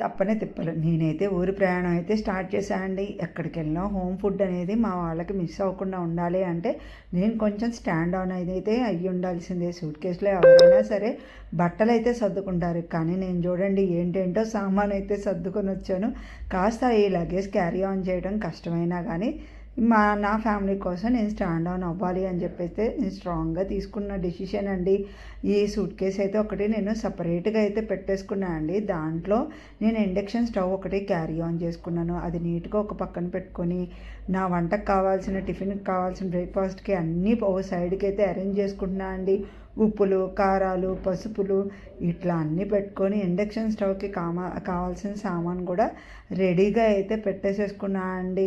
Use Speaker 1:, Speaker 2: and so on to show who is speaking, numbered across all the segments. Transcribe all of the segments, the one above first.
Speaker 1: తప్పనే తిప్పలు నేనైతే ఊరి ప్రయాణం అయితే స్టార్ట్ చేశానండి ఎక్కడికి వెళ్ళినా హోమ్ ఫుడ్ అనేది మా వాళ్ళకి మిస్ అవ్వకుండా ఉండాలి అంటే నేను కొంచెం స్టాండ్ ఆన్ అయితే అయ్యి ఉండాల్సిందే. సూట్ కేసులో ఎవరైనా సరే బట్టలు అయితే సర్దుకుంటారు. కానీ నేను చూడండి ఏంటేంటో సామాన్ అయితే సర్దుకొని వచ్చాను. కాస్త ఈ లగేజ్ క్యారీ ఆన్ చేయడం కష్టమైనా కానీ మా నా ఫ్యామిలీ కోసం నేను స్టాండ్ ఆన్ అవ్వాలి అని చెప్పేస్తే నేను స్ట్రాంగ్గా తీసుకున్న డెసిషన్ అండి. ఈ సూట్ కేస్ అయితే ఒకటి నేను సపరేట్గా అయితే పెట్టేసుకున్నాను అండి. దాంట్లో నేను ఇండక్షన్ స్టవ్ ఒకటి క్యారీ ఆన్ చేసుకున్నాను. అది నీట్గా ఒక పక్కన పెట్టుకొని నా వంటకు కావాల్సిన టిఫిన్కి కావాల్సిన బ్రేక్ఫాస్ట్కి అన్నీ ఓ సైడ్కి అయితే అరేంజ్ చేసుకుంటున్నాను అండి. ఉప్పులు కారాలు పసుపులు ఇట్లా అన్నీ పెట్టుకొని ఇండక్షన్ స్టవ్కి కామా కావాల్సిన సామాన్ కూడా రెడీగా అయితే పెట్టేసేసుకున్నా అండి.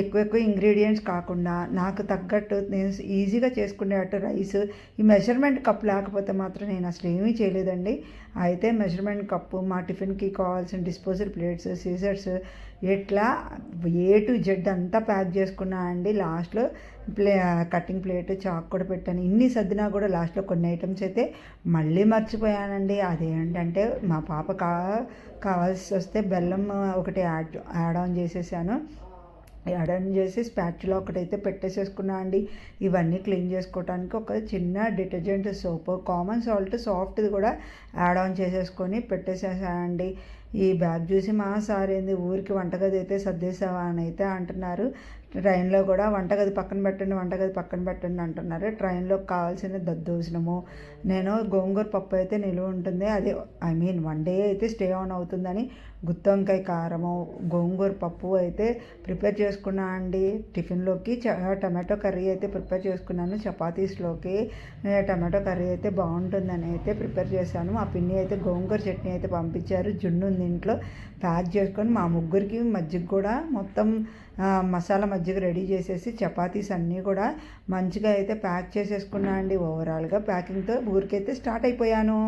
Speaker 1: ఎక్కువ ఎక్కువ ఇంగ్రీడియంట్స్ కాకుండా నాకు తగ్గట్టు నేను ఈజీగా చేసుకునేటట్టు రైస్ ఈ మెజర్మెంట్ కప్ లేకపోతే మాత్రం నేను అసలు ఏమీ చేయలేదండి. అయితే మెజర్మెంట్ కప్పు మా టిఫిన్కి కావాల్సిన డిస్పోజల్ ప్లేట్స్ సీజర్స్ ఇట్లా ఏ టు జెడ్ అంతా ప్యాక్ చేసుకున్నా అండి. లాస్ట్లో ప్లే కటింగ్ ప్లేట్ చాక్ కూడా పెట్టాను. ఇన్ని సర్దినా కూడా లాస్ట్లో కొన్ని ఐటమ్స్ అయితే మళ్ళీ మర్చిపోయానండి. అదేంటంటే మా పాప కా కావాల్సి వస్తే బెల్లం ఒకటి యాడ్ యాడ్ ఆన్ చేసేసాను. యాడ్ ఆన్ చేసి స్పాచ్లో ఒకటైతే పెట్టేసేసుకున్నా అండి. ఇవన్నీ క్లీన్ చేసుకోవడానికి ఒక చిన్న డిటర్జెంట్ సోప్ కామన్ సాల్ట్ సాఫ్ట్ది కూడా యాడ్ ఆన్ చేసేసుకొని పెట్టేసేసానండి. ఈ బ్యాగ్ చూసి మా సార్ ఏంది ఊరికి వంటగది అయితే సర్దేసావా అని అయితే అంటున్నారు. ట్రైన్లో కూడా వంటగది పక్కన పెట్టండి వంటగది పక్కన పెట్టండి అంటున్నారు. ట్రైన్లో కావాల్సిన దద్దోజనము. నేను గోంగూర పప్పు అయితే నిలువ ఉంటుంది. అది ఐ మీన్ వన్ డే అయితే స్టే ఆన్ అవుతుందని గుత్తొంకాయ కారము గోంగూర పప్పు అయితే ప్రిపేర్ చేసుకున్నా అండి. టిఫిన్లోకి టమాటో కర్రీ అయితే ప్రిపేర్ చేసుకున్నాను. చపాతీస్లోకి టమాటో కర్రీ అయితే బాగుంటుందని అయితే ప్రిపేర్ చేశాను. మా పిన్ని అయితే గోంగూర చట్నీ అయితే పంపించారు. జున్ను ఉంది ఇంట్లో ప్యాక్ చేసుకొని మా ముగ్గురికి మజ్జిగ కూడా మొత్తం మసాలా మజ్జిగ రెడీ చేసేసి చపాతీస్ అన్నీ కూడా మంచిగా అయితే ప్యాక్ చేసేసుకున్నా అండి. ఓవరాల్గా ప్యాకింగ్తో ఊరికైతే స్టార్ట్ అయిపోయాను.